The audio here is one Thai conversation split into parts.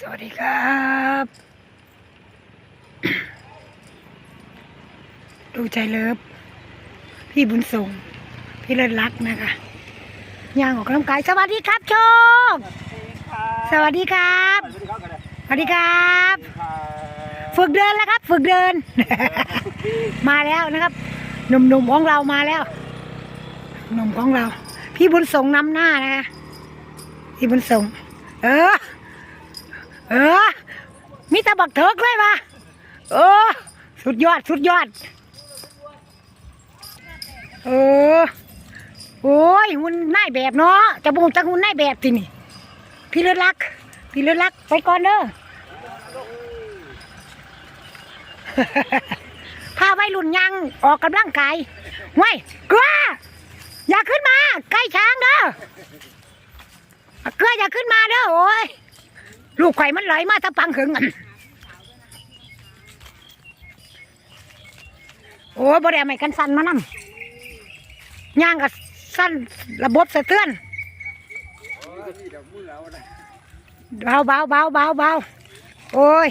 สวัสดีครับ ดูใจเลิฟ พี่บุญส่ง พี่เลิศรักนะคะย่างออกกำลังกาย สวัสดีครับโชคสวัสดีครับ สวัสดีครับ ฝึกเดินแล้วครับ ฝึกเดิน มาแล้วนะครับ หนุ่มๆของเรามาแล้ว หนุ่มของเรา พี่บุญส่งนำหน้านะคะ พี่บุญส่ง เออ เออ มีตะบักเถิกเลยมาเออ สุดยอด สุดยอด เออ โอ้ยหุ่นนายแบบเนาะจะบูจะหุ่นนายแบบสินี่ พี่เลือดรัก พี่เลือดรัก ไปก่อนเด้อพาไว้รุ่นยังออกกำลังกายไว้ยกลัวอย่าขึ้นมา ใกล้ช้างเด้อเกลืออย่าขึ้นมาเด้อโอ้ย ลูกไข่มันไหลมาตะปังขึงโอ้บ่ได้เอาไม่กันสั่นมานำย่างกับสั้นระบบสะเทือนเบาเบาเบาเบาเบาโอ้ย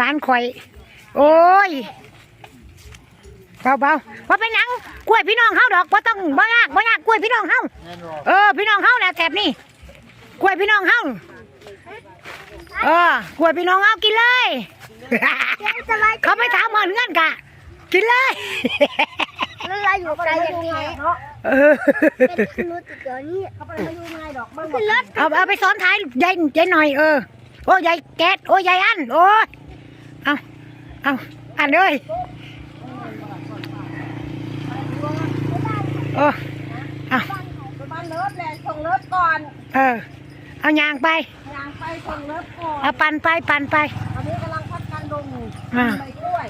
ร้านข่อย โอ้ยเบาเบาว่าเป็นยังกล้วยพี่น้องเฮาดอกว่าต้องบ่ยากบ่ยากกล้วยพี่น้องเฮาเออพี่น้องเฮาแหละแถบนี้กล้วยพี่น้องเฮา เออกล้วยพี่น้องเอากินเลย เขาไม่ถามเหมือนกันกะ กินเลยแล้วเราอยู่ไกลอย่างนี้เออเป็นขึ้นรถติดเดี๋ยวนี้เขาไปไม่รู้ไงดอกมันขึ้นรถเอาเอาไปซ้อนท้ายยายยายหน่อยเออ โอ้ยายแก๊สโอ้ยยายอันโอ้ยเอาเอาอันเลยโอ้เอาบ้านเลิศแหละส่งเลิศก่อน เออ เอายางไปยางไป ส่งเลิศก่อนเอาปันไปปันไป ตอนนี้กำลังพัดกันลงอ่า ใบกล้วย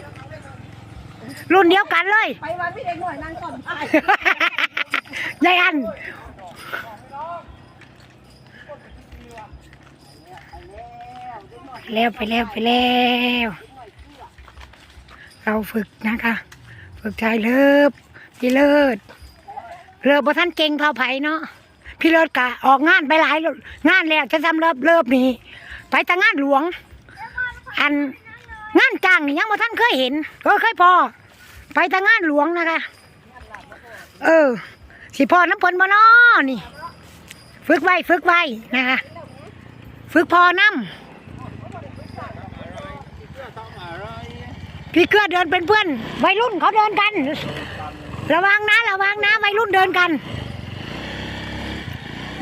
รุ่นเดียวกันเลย ไปวันพี่เด็กหน่อยนั่งก่อนไปยายอัน แล้วไปแล้วไปแล้ว เราฝึกนะคะ ฝึกชายเลิศพี่เลิศเลิศบ่ท่านเก่งเท่าไผเนาะ พี่เลิศกะออกงานไปหลายงานแล้วจะทำเลิศเลิศนี่ไปแต่งานหลวง อันงานจ้างนี่ยังบ่ท่านเคยเห็น ก็เคยพอ ไปแต่งานหลวงนะคะ เออสิพอน้ำเพลบ่นอนี่ ฝึกไว้ฝึกไว้นะคะฝึกพอน้ำพี่เกื้อเดินเป็นเพื่อนวัยรุ่นเขาเดินกัน ระวังนะระวังนะวัยรุ่นเดินกัน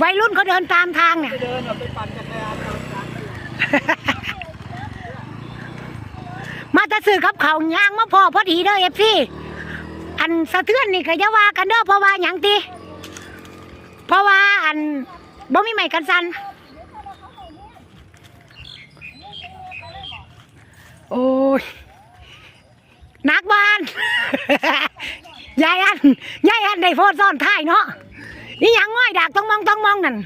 วัยรุ่นเขาเดินตามทางเนี่ย เดินไปปั่นจักรยานมาแตะสื่อกับเขายางมาพอพอดีเด้อเอฟซีอันสะเทือนนี่ก็จะว่ากันเด้อเพราะว่าหยังตีเพราะว่าอันบ่มีไม้กันสันโอ้ยนักบานยายอันยายอันได้โพดซ่อนท้ายเนาะ นี่ยังง่อยดากต้องมองต้องมองนั่น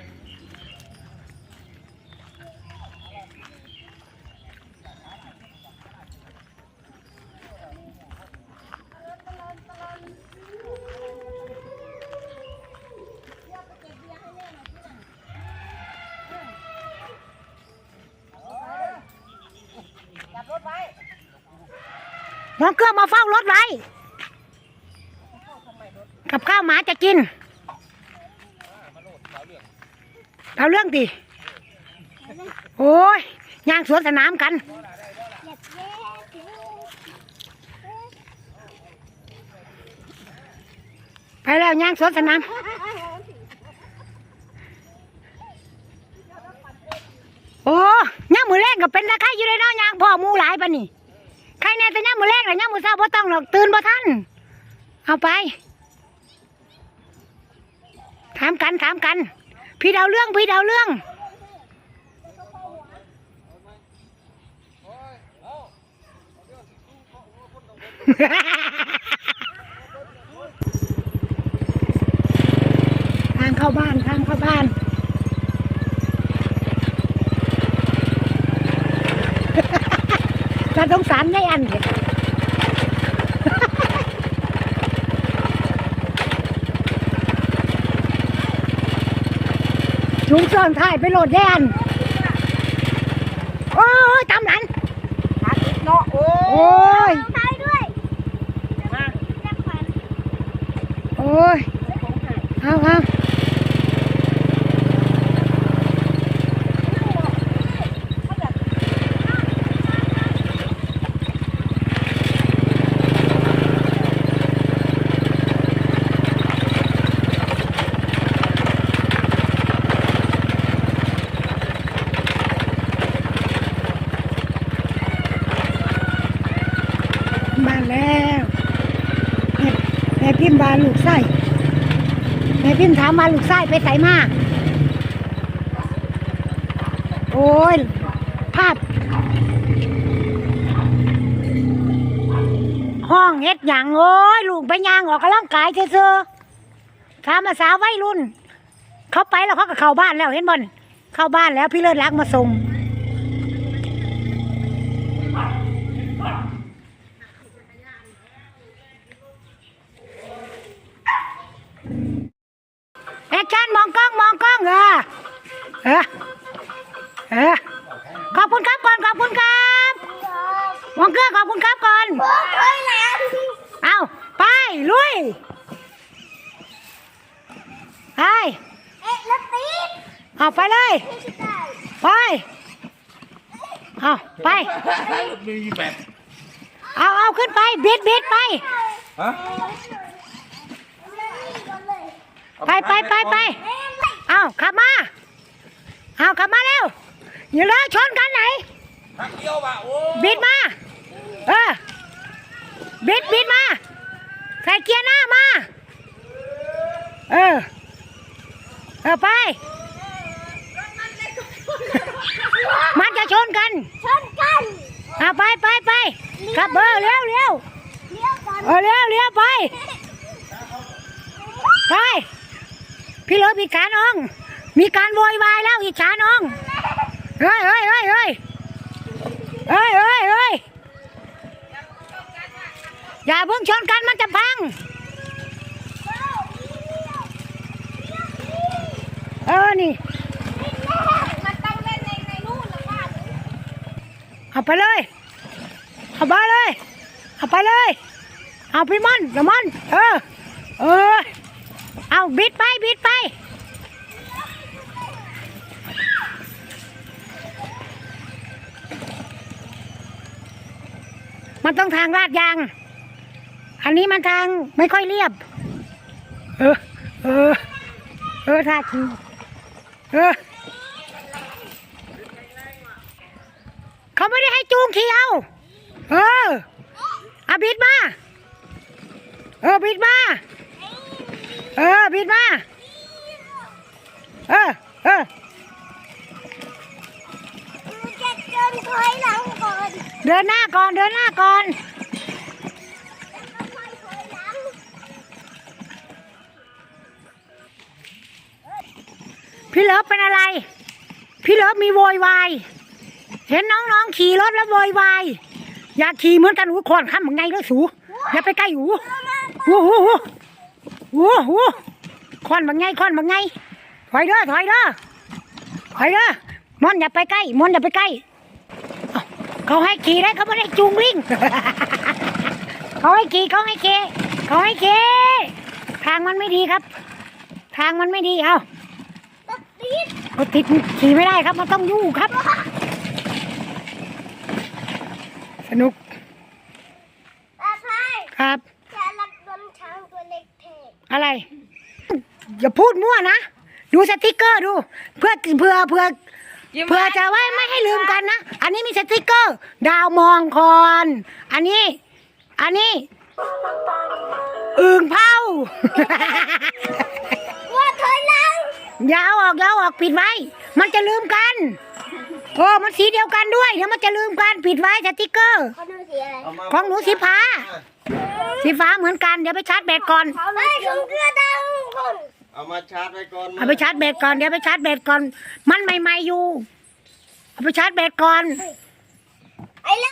น้องเกลือมาเฝ้ารถไว้ กับข้าวหมาจะกิน เอาเรื่องดิโอ้ยย่างสวนสนามกัน ไปแล้วย่างสวนสนามโอ้ย่างมือแรกก็เป็นตะไคร้อยู่เลยเนาะย่างพ่อมูหลายปะนี่ใครแน่แต่ย่ามมือแรกเลยย่ามมือเช้าบ่ต้องหรอกตื่นบ่ทันเอาไปถามกันถามกัน พี่ดาวเรื่องพี่ดาวเรื่อง ทางเข้าบ้านทางเข้าบ้านจะต้องสารยายอันเถอะ ชุงเสินถ่ายไปโหลดยายอันโอ้ยตำหลันหาติดเนาะโอ้โอ้ยใช้ด้วยมาแม่ขวัญโอ้ยของหายเอาเอามาแล้วแม่ แม่พิมพ์บานลูกไส้แม่พิมพ์ถามมาลูกไส้ไปใส่มาก โอ้ย ภาพ ห้องเฮ็ดหยังโอ้ย ลูกไปยางออกกำลังกายเซื่อๆถามมาสาววัยรุ่น เขาไปแล้วเขาก็เข้าบ้านแล้วเห็นบ่นเข้าบ้านแล้วพี่เลิศรักมาส่ง ไปเอ๊ะแล้วตีดเอาไปเลยไม่ใช่ไปเอาไปมีแบบเอาเอาขึ้นไปบิดบิดไป ฮะไปไปไปไปเอาขับมาเอาขับมาเร็วอย่าเลยชนกันไหนทักเดียวว่ะโอ้บิดมาเออบิดบิดมา ใส่เกียร์หน้ามา เออ เออไป มันจะชนกัน ชนกันเอาไปไปไปขับเบอร์เร็วเร็วเลี้ยวก่อนเออเร็วเร็วไป ไป พี่เลิฟมีการน้อง มีการโวยวายแล้วอิจฉาน้องเฮ้ยเฮ้ยเฮ้ยเฮ้ยเฮ้ยเฮ้ยเฮ้ยอย่าเพิ่งชนกันมันจะพัง เออ นี่ มันต้องเล่นในในนู่นหรือว่าเอาไปเลย เอาไปเลย เอาไปเลย เอาพี่มันละมัน เออ เออ เอาบิดไปบิดไป มันต้องทางลาดยาง อันนี้มันทางไม่ค่อยเรียบ เออ เออ เออท่าขี่ เออเขาไม่ได้ให้จูงขี่เอาเออเอาบิดมา เออบิดมา เออบิดมา เออเออมันจะเดินถอยหลังก่อนเดินหน้าก่อน เดินหน้าก่อน พี่เลิฟเป็นอะไร พี่เลิฟมีโวยวาย เห็นน้องๆขี่รถแล้วโวยวาย อยากขี่เหมือนกันหูคอนข้ามไงแล้วสูอย่าไปใกล้หูหูหูหูหูหูคอนบังไงคอนบังไง ถอยเด้อถอยเด้อถอยเด้อมอนอย่าไปใกล้มอนอย่าไปใกล้ เขาให้ขี่ได้เขาไม่ได้จูงวิ่ง เขาให้ขี่เขาให้ขี่เขาให้ขี่ทางมันไม่ดีครับ ทางมันไม่ดีเอา รถติดขี่ไม่ได้ครับ มันต้องยู่ครับ สนุกตาพายครับ จะรักโดนช้างตัวเล็กเทอะไร อย่าพูดมั่วนะ ดูสติกเกอร์ดู เพื่อเพื่อเพื่อเพื่อจะไว้ไม่ให้ลืมกันนะ อันนี้มีสติกเกอร์ ดาวมองคอน อันนี้ อันนี้อึ่งเผาว่าถอยหลัง อยาวออกอยาวออกปิดไว้ มันจะลืมกันโอ้มันสีเดียวกันด้วยเดี๋ยวมันจะลืมกันปิดไว้สติกเกอร์ เขาดูสีอะไรเอามาของหนูสีฟ้า สีฟ้าเหมือนกันเดี๋ยวไปชาร์จแบตก่อนไอ้ของเกลือดำคนเอามาชาร์จไว้ก่อนเอาไปชาร์จแบตก่อนเดี๋ยวไปชาร์จแบตก่อน มันใหม่ๆอยู่ เอาไปชาร์จแบตก่อน ไอ้ละ